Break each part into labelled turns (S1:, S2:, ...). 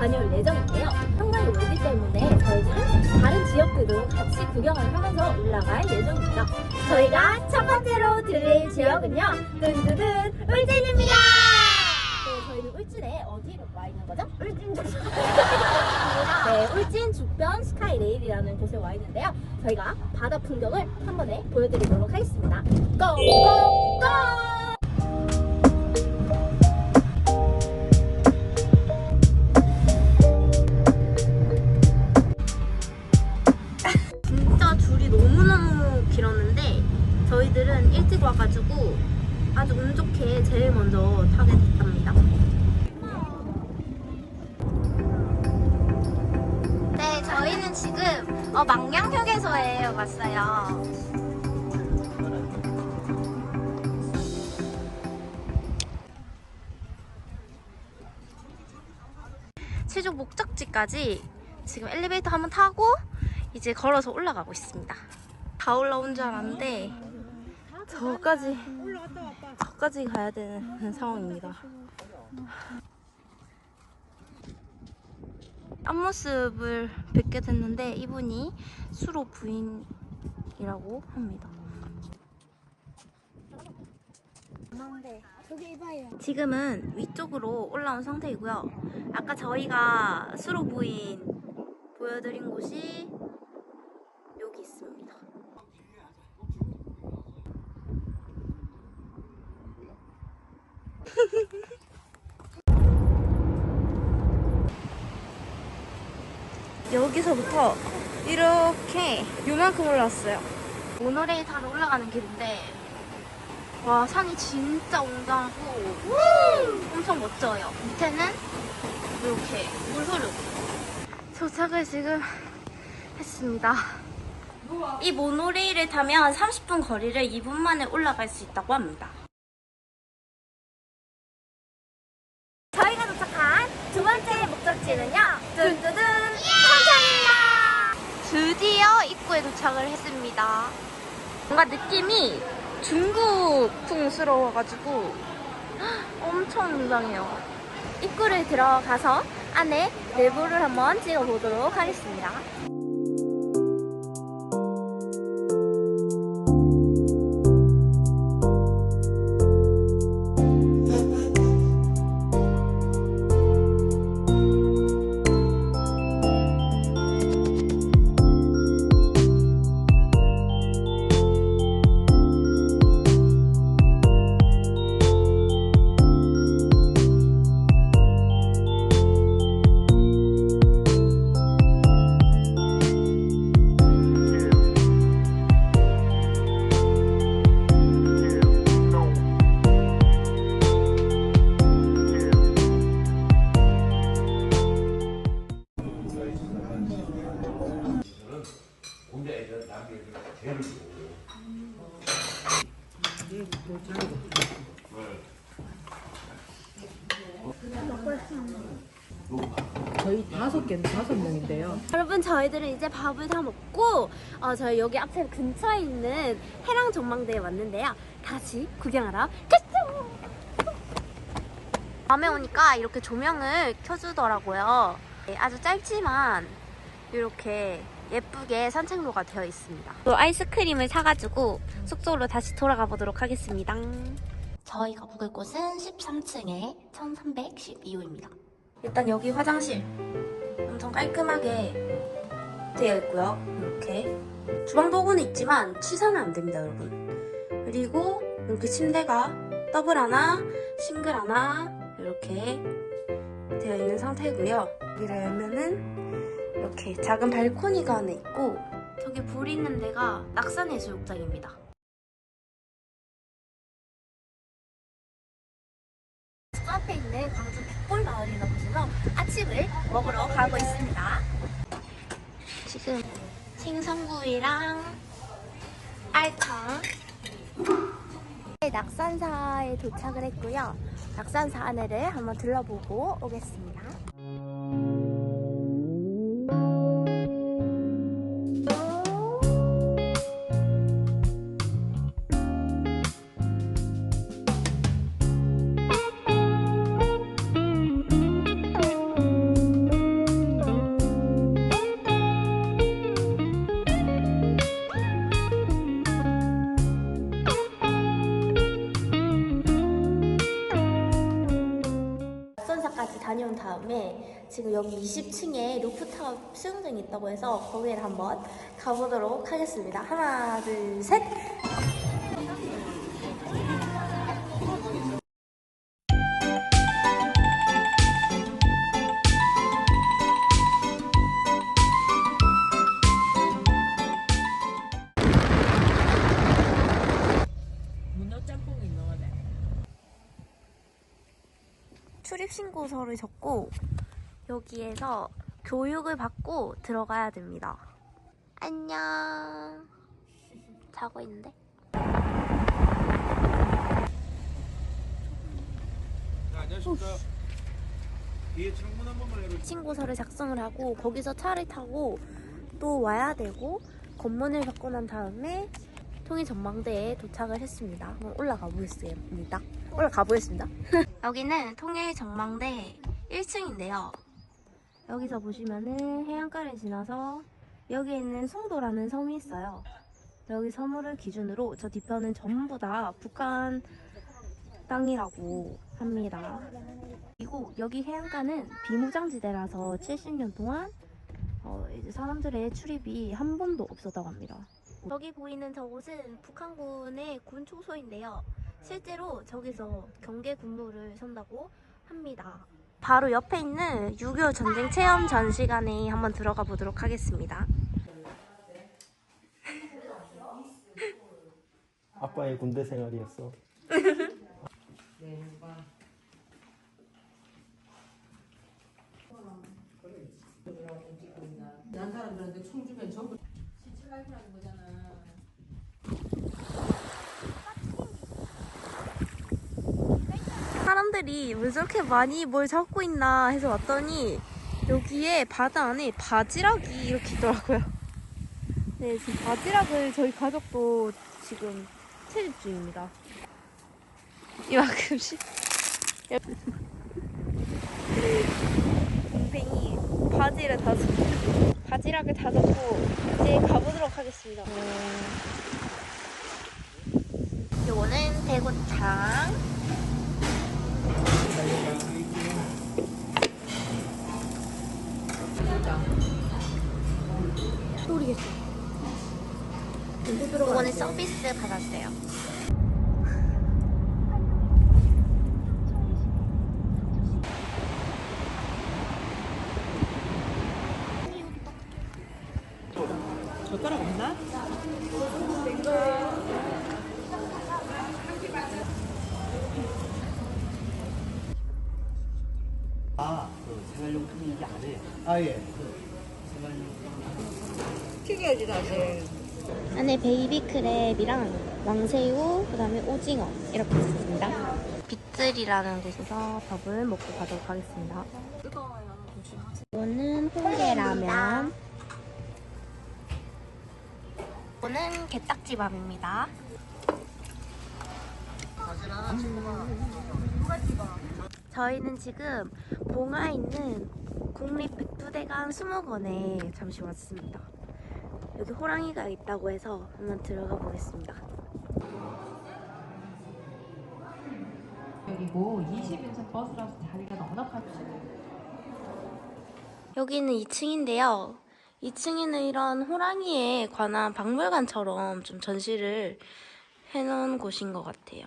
S1: 다녀올 예정인데요. 상당히 멀기 때문에 저희는 다른 지역들도 같이 구경을 하면서 올라갈 예정입니다. 저희가 첫 번째로 들릴 지역은요. 든든든 울진입니다. 네, 저희는 울진에 어디로 와 있는 거죠? 울진. 네, 울진 죽변 스카이레일이라는 곳에 와 있는데요. 저희가 바다 풍경을 한 번에 보여드리도록 하겠습니다. 고고고! 길었는데 저희들은 일찍 와가지고 아주 운 좋게 제일 먼저 타게 됐답니다. 네, 저희는 지금 어, 망량휴게소에 왔어요. 최종 목적지까지 지금 엘리베이터 한번 타고 이제 걸어서 올라가고 있습니다. 다 올라온 줄 알았는데 저까지 저까지 가야 되는 상황입니다. 앞모습을 뵙게 됐는데 이분이 수로 부인이라고 합니다. 지금은 위쪽으로 올라온 상태이고요. 아까 저희가 수로 부인 보여드린 곳이 여기 있습니다. 여기서부터 이렇게 요만큼 올라왔어요. 모노레일 타러 올라가는 길인데 와 산이 진짜 웅장하고 엄청 멋져요. 밑에는 이렇게 물소리고 도착을 지금 했습니다. 이 모노레일을 타면 30분 거리를 2분 만에 올라갈 수 있다고 합니다. 저희가 도착한 두 번째 목적지는요. 든든든 천천입니다. 입구에 도착을 했습니다. 뭔가 느낌이 중국풍스러워가지고 엄청 웅장해요. 입구를 들어가서 안에 내부를 한번 찍어보도록 하겠습니다.
S2: 제일 좋고
S3: 저희 다섯 개 다섯 명인데요.
S1: 여러분 저희들은 이제 밥을 다 먹고 어, 저희 여기 앞에 근처에 있는 해랑 전망대에 왔는데요. 다시 구경하러 가죠. 밤에 오니까 이렇게 조명을 켜주더라고요. 네, 아주 짧지만 이렇게 예쁘게 산책로가 되어 있습니다. 또 아이스크림을 사가지고 숙소로 다시 돌아가 보도록 하겠습니다. 저희가 묵을 곳은 13층에 1312호입니다. 일단 여기 화장실 엄청 깔끔하게 되어 있고요. 이렇게 주방 도구는 있지만 취사는 안 됩니다, 여러분. 그리고 이렇게 침대가 더블 하나, 싱글 하나 이렇게 되어 있는 상태고요. 여기를 열면은 이렇게 작은 발코니가 안에 있고 저기 불 있는 데가 낙산해수욕장입니다. 저 앞에 있는 광주 빅볼 마을이나 곳에서 아침을 먹으러 가고 있습니다. 지금 생선구이랑 알탕 낙산사에 도착을 했고요. 낙산사 안에를 한번 둘러보고 오겠습니다. 20층에 루프탑 수영장이 있다고 해서 거기를 한번 가보도록 하겠습니다. 하나, 둘, 셋! 출입신고서를 적고 여기에서 교육을 받고 들어가야 됩니다. 안녕. 자고 있는데? 신고서를 작성을 하고 거기서 차를 타고 또 와야 되고 검문을 받고 난 다음에 통일 전망대에 도착을 했습니다. 한번 올라가 보겠습니다. 올라가 보겠습니다. 여기는 통일 전망대 1층인데요. 여기서 보시면은 해안가를 지나서 여기에 있는 송도라는 섬이 있어요. 여기 섬을 기준으로 저 뒤편은 전부 다 북한 땅이라고 합니다. 그리고 여기 해안가는 비무장지대라서 70년 동안 어, 이제 사람들의 출입이 한 번도 없었다고 합니다. 저기 보이는 저곳은 북한군의 군 초소인데요. 실제로 저기서 경계 근무를 선다고 합니다. 바로 옆에 있는 6.25 전쟁 체험 전시관에 한번 들어가 보도록 하겠습니다.
S4: 아빠의 군대 생활이었어.
S3: 난 사람들한테 총 주면 전부 시칠라이프라는 거잖아.
S1: 사람들이 왜 저렇게 많이 뭘 잡고 있나 해서 왔더니 여기에 바다 안에 바지락이 이렇게 있더라고요. 네, 지금 바지락을 저희 가족도 지금 채집 중입니다. 이만큼씩. 동생이 바지를 다 잡, 바지락을 다 잡고 이제 가보도록 하겠습니다. 요거는 대구창. 모르겠어. 이거는 서비스 받았어요.
S3: 젓가락 없나?
S4: 아, 그 생활용품이 이게 안에. 아 예.
S3: 튀겨야지 다시.
S1: 안에 베이비 크랩이랑 왕새우, 그 다음에 오징어 이렇게 있습니다. 빗들이라는 곳에서 밥을 먹고 가도록 하겠습니다. 이거는 홍게라면. 이거는 게딱지밥입니다. 저희는 지금 봉화에 있는 국립 백두대간 수목원에 잠시 왔습니다. 여기 호랑이가 있다고 해서 한번 들어가 보겠습니다.
S3: 여기고 20인승 버스라서 자리가 넉넉하죠.
S1: 여기는 2층인데요. 2층에는 이런 호랑이에 관한 박물관처럼 좀 전시를 해놓은 곳인 것 같아요.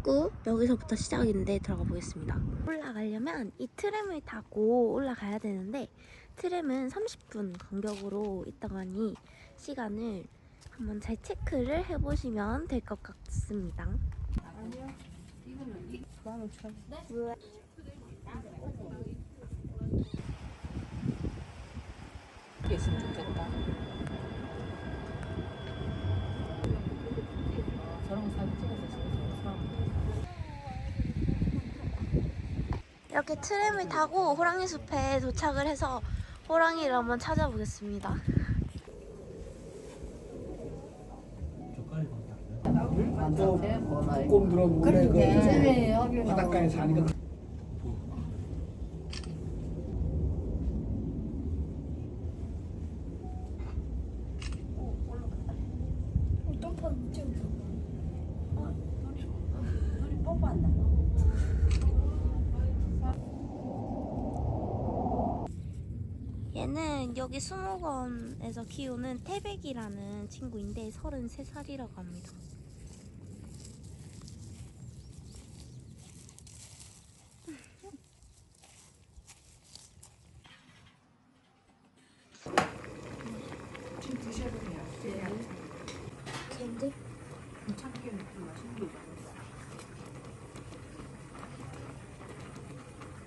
S1: 꾸 여기서부터 시작인데 들어가 보겠습니다. 올라가려면 이 트램을 타고 올라가야 되는데 트램은 30분 간격으로 있다고 하니 시간을 한번 잘 체크를 해보시면 될 것 같습니다.
S3: 이게 있으면 좋겠다. 저런 거 사진 찍어서 있으면 사람.
S1: 이렇게 트램을 타고 호랑이 숲에 도착을 해서 호랑이를 한번 찾아보겠습니다.
S5: 조금 들어보면 그 바닷가에 사니까
S1: 얘는 여기 수목원에서 키우는 태백이라는 친구인데 33살이라고 합니다.